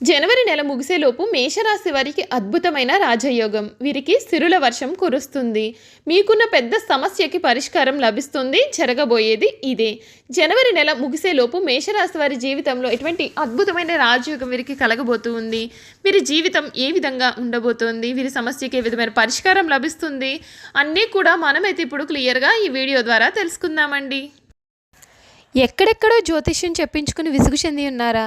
జనవరి నెల ముగిసేలోపు మేషరాశి వారికి అద్భుతమైన రాజయోగం. వీరికి సిరుల వర్షం కురుస్తుంది. మీకున్న పెద్ద సమస్యకి పరిష్కారం లభిస్తుంది. జరగబోయేది ఇదే. జనవరి నెల ముగిసేలోపు మేషరాశి వారి జీవితంలో ఎటువంటి అద్భుతమైన రాజయోగం వీరికి కలగబోతుంది వీరి జీవితం ఏ విధంగా ఉండబోతోంది? వీరి సమస్యకి ఏ విధమైన పరిష్కారం లభిస్తుంది? అన్నీ కూడా మనమైతే ఇప్పుడు క్లియర్గా ఈ వీడియో ద్వారా తెలుసుకుందామండి. ఎక్కడెక్కడో జ్యోతిష్యం చెప్పించుకుని విసుగు చెంది ఉన్నారా?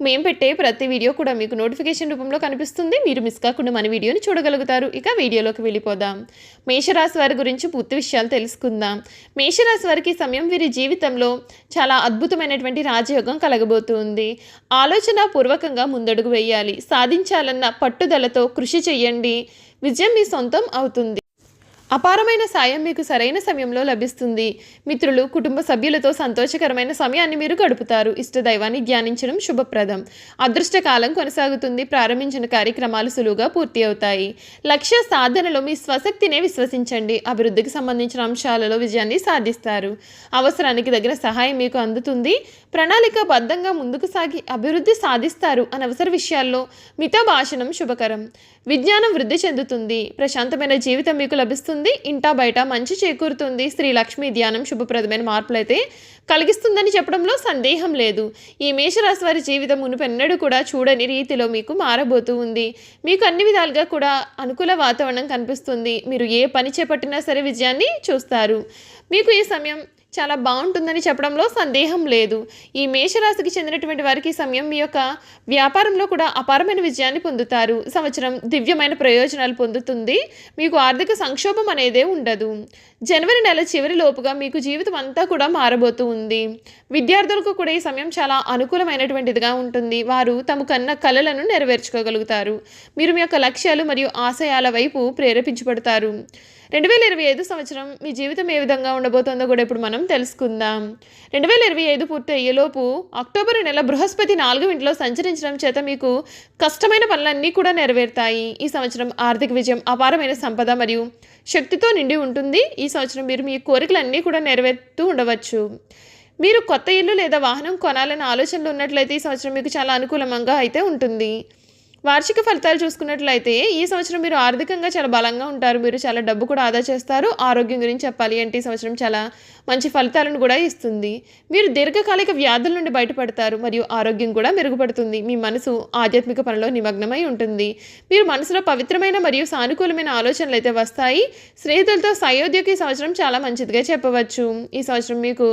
మేము పెట్టే ప్రతి వీడియో కూడా మీకు నోటిఫికేషన్ రూపంలో కనిపిస్తుంది. మీరు మిస్ కాకుండా మన వీడియోని చూడగలుగుతారు. ఇక వీడియోలోకి వెళ్ళిపోదాం. మేషరాశి వారి గురించి పూర్తి విషయాలు తెలుసుకుందాం. మేషరాశి వారికి సమయం వీరి జీవితంలో చాలా అద్భుతమైనటువంటి రాజయోగం కలగబోతుంది. ఆలోచన పూర్వకంగా ముందడుగు వేయాలి. సాధించాలన్న పట్టుదలతో కృషి చేయండి. విజయం మీ సొంతం అవుతుంది. అపారమైన సాయం మీకు సరైన సమయంలో లభిస్తుంది. మిత్రులు కుటుంబ సభ్యులతో సంతోషకరమైన సమయాన్ని మీరు గడుపుతారు. ఇష్టదైవాన్ని ధ్యానించడం శుభప్రదం. అదృష్టకాలం కొనసాగుతుంది. ప్రారంభించిన కార్యక్రమాలు సులువుగా పూర్తి అవుతాయి. లక్ష్య సాధనలో మీ స్వశక్తినే విశ్వసించండి. అభివృద్ధికి సంబంధించిన అంశాలలో విజయాన్ని సాధిస్తారు. అవసరానికి తగిన సహాయం మీకు అందుతుంది. ప్రణాళికాబద్ధంగా ముందుకు సాగి అభివృద్ధి సాధిస్తారు అనవసర విషయాల్లో మిత భాషణం శుభకరం. విజ్ఞానం వృద్ధి చెందుతుంది. ప్రశాంతమైన జీవితం మీకు లభిస్తుంది. ఇంటా బయట మంచి చేకూరుతుంది. శ్రీ లక్ష్మీ ధ్యానం శుభప్రదమైన మార్పులైతే కలిగిస్తుందని చెప్పడంలో సందేహం లేదు. ఈ మేషరాశి వారి జీవితం మునుపెన్నడూ కూడా చూడని రీతిలో మీకు మారబోతూ ఉంది. మీకు అన్ని విధాలుగా కూడా అనుకూల వాతావరణం కనిపిస్తుంది. మీరు ఏ పని చేపట్టినా సరే విజయాన్ని చూస్తారు. మీకు ఈ సమయం చాలా బాగుంటుందని చెప్పడంలో సందేహం లేదు. ఈ మేషరాశికి చెందినటువంటి వారికి సమయం మీ యొక్క వ్యాపారంలో కూడా అపారమైన విజయాన్ని పొందుతారు. సంవత్సరం దివ్యమైన ప్రయోజనాలు పొందుతుంది. మీకు ఆర్థిక సంక్షోభం అనేదే ఉండదు. జనవరి నెల చివరి లోపుగా మీకు జీవితం అంతా కూడా మారబోతూ ఉంది. విద్యార్థులకు కూడా ఈ సమయం చాలా అనుకూలమైనటువంటిదిగా ఉంటుంది. వారు తమ కన్న కళలను నెరవేర్చుకోగలుగుతారు. మీరు మీ యొక్క లక్ష్యాలు మరియు ఆశయాల వైపు ప్రేరేపించబడతారు. రెండు వేల ఇరవై ఐదు సంవత్సరం మీ జీవితం ఏ విధంగా ఉండబోతోందో కూడా ఇప్పుడు మనం తెలుసుకుందాం. రెండు వేల ఇరవై ఐదు పూర్తి అయ్యేలోపు అక్టోబర్ నెల బృహస్పతి నాలుగు ఇంట్లో సంచరించడం చేత మీకు కష్టమైన పనులన్నీ కూడా నెరవేరుతాయి. ఈ సంవత్సరం ఆర్థిక విజయం అపారమైన సంపద మరియు శక్తితో నిండి ఉంటుంది. ఈ సంవత్సరం మీరు మీ కోరికలన్నీ కూడా నెరవేరుతూ ఉండవచ్చు. మీరు కొత్త ఇల్లు లేదా వాహనం కొనాలనే ఆలోచనలు ఉన్నట్లయితే ఈ సంవత్సరం మీకు చాలా అనుకూలంగా అయితే ఉంటుంది. వార్షిక ఫలితాలు చూసుకున్నట్లయితే ఈ సంవత్సరం మీరు ఆర్థికంగా చాలా బలంగా ఉంటారు. మీరు చాలా డబ్బు కూడా ఆదా చేస్తారు. ఆరోగ్యం గురించి చెప్పాలి అంటే ఈ సంవత్సరం చాలా మంచి ఫలితాలను కూడా ఇస్తుంది. మీరు దీర్ఘకాలిక వ్యాధుల నుండి బయటపడతారు మరియు ఆరోగ్యం కూడా మెరుగుపడుతుంది. మీ మనసు ఆధ్యాత్మిక పనిలో నిమగ్నమై ఉంటుంది. మీరు మనసులో పవిత్రమైన మరియు సానుకూలమైన ఆలోచనలు అయితే వస్తాయి. స్నేహితులతో సయోధ్యకి ఈ సంవత్సరం చాలా మంచిదిగా చెప్పవచ్చు. ఈ సంవత్సరం మీకు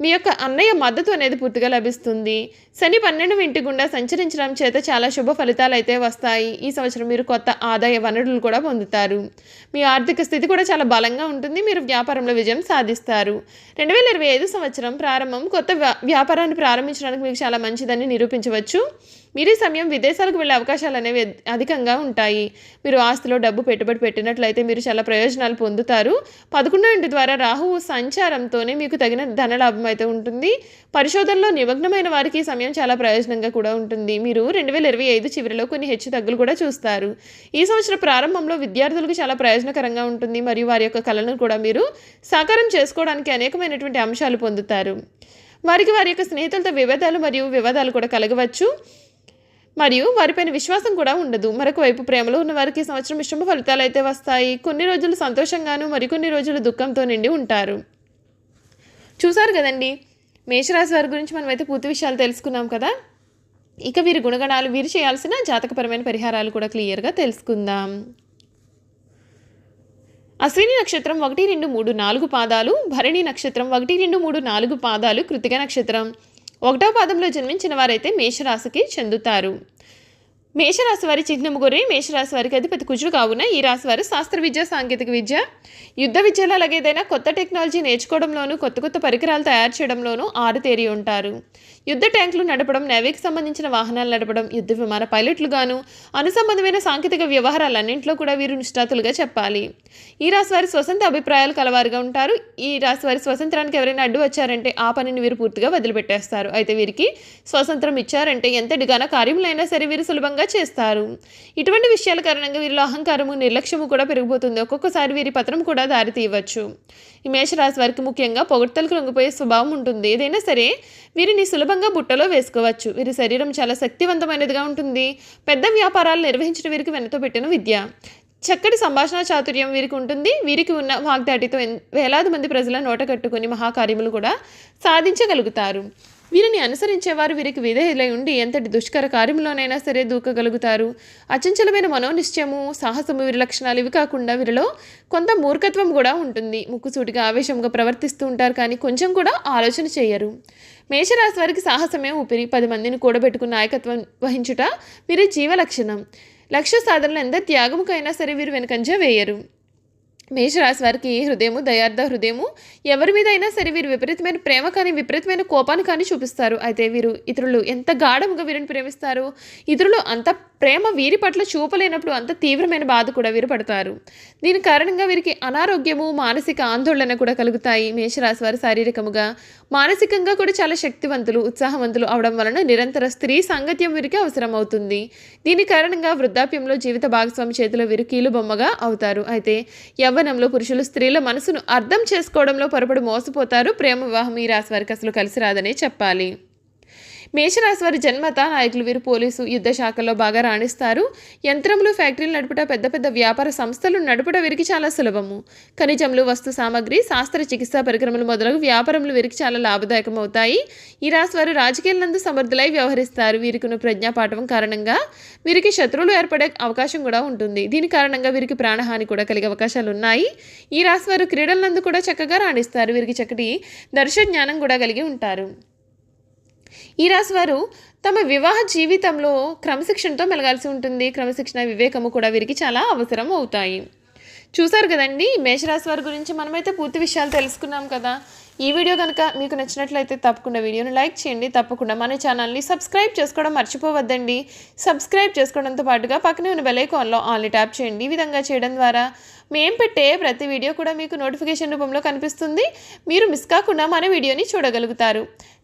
మీ యొక్క అన్నయ్య మద్దతు అనేది పూర్తిగా లభిస్తుంది. శని పన్నెండు ఇంటి గుండా సంచరించడం చేత చాలా శుభ ఫలితాలు అయితే వస్తాయి. ఈ సంవత్సరం మీరు కొత్త ఆదాయ వనరులు కూడా పొందుతారు. మీ ఆర్థిక స్థితి కూడా చాలా బలంగా ఉంటుంది. మీరు వ్యాపారంలో విజయం సాధిస్తారు. రెండు వేల ఇరవై ఐదు సంవత్సరం ప్రారంభం కొత్త వ్యా- వ్యాపారాన్ని ప్రారంభించడానికి మీకు చాలా మంచిదని నిరూపించవచ్చు. మీరే సమయం విదేశాలకు వెళ్ళే అవకాశాలు అనేవి అధికంగా ఉంటాయి. మీరు ఆస్తిలో డబ్బు పెట్టుబడి పెట్టినట్లయితే మీరు చాలా ప్రయోజనాలు పొందుతారు. పదకొండో ఇంటి ద్వారా రాహువు సంచారంతోనే మీకు తగిన ధనలాభం అయితే ఉంటుంది. పరిశోధనలో నిమగ్నమైన వారికి సమయం చాలా ప్రయోజనంగా కూడా ఉంటుంది. మీరు రెండు వేల ఇరవై ఐదు చివరిలో కొన్ని హెచ్చు తగ్గులు కూడా చూస్తారు. ఈ సంవత్సరం ప్రారంభంలో విద్యార్థులకు చాలా ప్రయోజనకరంగా ఉంటుంది. మరియు వారి యొక్క కళలను కూడా మీరు సాకారం చేసుకోవడానికి అనేకమైనటువంటి అంశాలు పొందుతారు. వారికి వారి యొక్క స్నేహితులతో విభేదాలు మరియు వివాదాలు కూడా కలగవచ్చు. మరియు వారిపైన విశ్వాసం కూడా ఉండదు. మరొక వైపు ప్రేమలో ఉన్న వారికి సంవత్సరం మిశ్రమ ఫలితాలు అయితే వస్తాయి. కొన్ని రోజులు సంతోషంగాను మరికొన్ని రోజులు దుఃఖంతో నిండి ఉంటారు. చూసారు కదండి? మేషరాశి వారి గురించి మనమైతే పూర్తి విషయాలు తెలుసుకున్నాం కదా? ఇక వీరి గుణగణాలు వీరు చేయాల్సిన జాతకపరమైన పరిహారాలు కూడా క్లియర్గా తెలుసుకుందాం. అశ్విని నక్షత్రం ఒకటి రెండు మూడు నాలుగు పాదాలు భరణి నక్షత్రం ఒకటి రెండు మూడు నాలుగు పాదాలు కృతిక నక్షత్రం. ఒకటో పాదంలో జన్మించిన వారైతే మేషరాశికి చెందుతారు. మేషరాశి వారి చిహ్నము గొర్రె మేషరాశి వారికి అధిపతి కుజుడు కావున ఈ రాశి వారు శాస్త్ర విద్య సాంకేతిక విద్య యుద్ధ విద్యలో అలాగే ఏదైనా కొత్త టెక్నాలజీ నేర్చుకోవడంలోనూ కొత్త కొత్త పరికరాలు తయారు చేయడంలోనూ ఆరుతేరి ఉంటారు. యుద్ధ ట్యాంకులు నడపడం నేవీకి సంబంధించిన వాహనాలు నడపడం యుద్ధ విమాన పైలట్లుగాను అనుసంబంధమైన సాంకేతిక వ్యవహారాలన్నింటిలో కూడా వీరు నిష్ణాతులుగా చెప్పాలి. ఈ రాశి వారి స్వతంత్ర అభిప్రాయాలు కలవారుగా ఉంటారు. ఈ రాశి వారి స్వతంత్రానికి ఎవరైనా అడ్డు వచ్చారంటే ఆ పనిని వీరు పూర్తిగా వదిలిపెట్టేస్తారు. అయితే వీరికి స్వతంత్రం ఇచ్చారంటే ఎంతటిగానో కార్యములైనా సరే వీరు సులభంగా చేస్తారు. ఇటువంటి విషయాల కారణంగా వీరిలో అహంకారము నిర్లక్ష్యము కూడా పెరిగిపోతుంది. ఒక్కొక్కసారి వీరి పత్రం కూడా దారి తీయవచ్చు ఈ మేషరాశి వారికి ముఖ్యంగా పొగడ్తలకు లొంగిపోయే స్వభావం ఉంటుంది. ఏదైనా సరే వీరిని సులభంగా బుట్టలో వేసుకోవచ్చు. వీరి శరీరం చాలా శక్తివంతమైనదిగా ఉంటుంది. పెద్ద వ్యాపారాలు నిర్వహించిన వీరికి వెనతో పెట్టిన విద్య. చక్కటి సంభాషణ చాతుర్యం వీరికి ఉంటుంది. వీరికి ఉన్న వాగ్దాటితో వేలాది మంది ప్రజల నోట కట్టుకుని మహాకార్యములు కూడా సాధించగలుగుతారు. వీరిని అనుసరించేవారు వీరికి విధేయులై ఉండి ఎంతటి దుష్కర కార్యంలోనైనా సరే దూకగలుగుతారు. అచంచలమైన మనోనిశ్చయము సాహసము వీరి లక్షణాలు ఇవి కాకుండా వీరిలో కొంత మూర్ఖత్వం కూడా ఉంటుంది. ముక్కుసూటిగా ఆవేశంగా ప్రవర్తిస్తూ ఉంటారు కానీ కొంచెం కూడా ఆలోచన చేయరు. మేషరాశి వారికి సాహసమే ఊపిరి. పది మందిని కూడబెట్టుకుని నాయకత్వం వహించుట వీరి జీవ లక్షణం. లక్ష్య సాధనలు ఎంత త్యాగముకైనా సరే వీరు వెనుకంజ వేయరు. మేషరాశి వారికి హృదయము దయార్థ హృదయము. ఎవరి మీద అయినా సరే వీరు విపరీతమైన ప్రేమ కానీ విపరీతమైన కోపాన్ని కానీ చూపిస్తారు. అయితే వీరు ఇతరులు ఎంత గాఢంగా వీరిని ప్రేమిస్తారు? ఇతరులు అంత ప్రేమ వీరి పట్ల చూపలేనప్పుడు అంత తీవ్రమైన బాధ కూడా వీరు పడతారు. దీని కారణంగా వీరికి అనారోగ్యము మానసిక ఆందోళన కూడా కలుగుతాయి. మేషరాశి వారు శారీరకముగా మానసికంగా కూడా చాలా శక్తివంతులు ఉత్సాహవంతులు అవడం వలన నిరంతర స్త్రీ సాంగత్యం వీరికి అవసరం అవుతుంది దీని కారణంగా వృద్ధాప్యంలో జీవిత భాగస్వామి చేతిలో వీరు కీలుబొమ్మగా అవుతారు. అయితే యవ్వనంలో పురుషులు స్త్రీల మనసును అర్థం చేసుకోవడంలో పొరపడి మోసపోతారు. ప్రేమ వివాహం ఈ రాశి వారికి అసలు కలిసి రాదనే చెప్పాలి. మేషరాశి వారి జన్మత నాయకులు వీరు పోలీసు యుద్ధ శాఖల్లో బాగా రాణిస్తారు. యంత్రములు ఫ్యాక్టరీలు నడుపుట పెద్ద పెద్ద వ్యాపార సంస్థలు నడుపుట వీరికి చాలా సులభము. ఖనిజములు వస్తు సామాగ్రి శాస్త్ర చికిత్సా పరికరములు మొదలగు వ్యాపారములు వీరికి చాలా లాభదాయకం అవుతాయి ఈ రాశి వారు రాజకీయాలందు సమర్థులై వ్యవహరిస్తారు. వీరికి ప్రజ్ఞాపాఠం కారణంగా వీరికి శత్రువులు ఏర్పడే అవకాశం కూడా ఉంటుంది. దీని కారణంగా వీరికి ప్రాణహాని కూడా కలిగే అవకాశాలు ఉన్నాయి. ఈ రాశి వారు క్రీడలందు కూడా చక్కగా రాణిస్తారు. వీరికి చక్కటి దర్శ జ్ఞానం కూడా కలిగి ఉంటారు. ఈ రాశి వారు తమ వివాహ జీవితంలో క్రమశిక్షణతో మెలగాల్సి ఉంటుంది. క్రమశిక్షణ వివేకము కూడా వీరికి చాలా అవసరం అవుతాయి. చూసారు కదండి మేషరాశి వారి గురించి మనమైతే పూర్తి విషయాలు తెలుసుకున్నాం కదా. ఈ వీడియో కనుక మీకు నచ్చినట్లయితే తప్పకుండా వీడియోని లైక్ చేయండి. తప్పకుండా మన ఛానల్ని సబ్స్క్రైబ్ చేసుకోవడం మర్చిపోవద్దండి. సబ్స్క్రైబ్ చేసుకోవడంతో పాటుగా పక్కనే ఉన్న బెలైకాన్లో ఆన్లీ ట్యాప్ చేయండి. ఈ విధంగా చేయడం ద్వారా మేము పెట్టే ప్రతి వీడియో కూడా మీకు నోటిఫికేషన్ రూపంలో కనిపిస్తుంది. మీరు మిస్ కాకుండా మన వీడియోని చూడగలుగుతారు.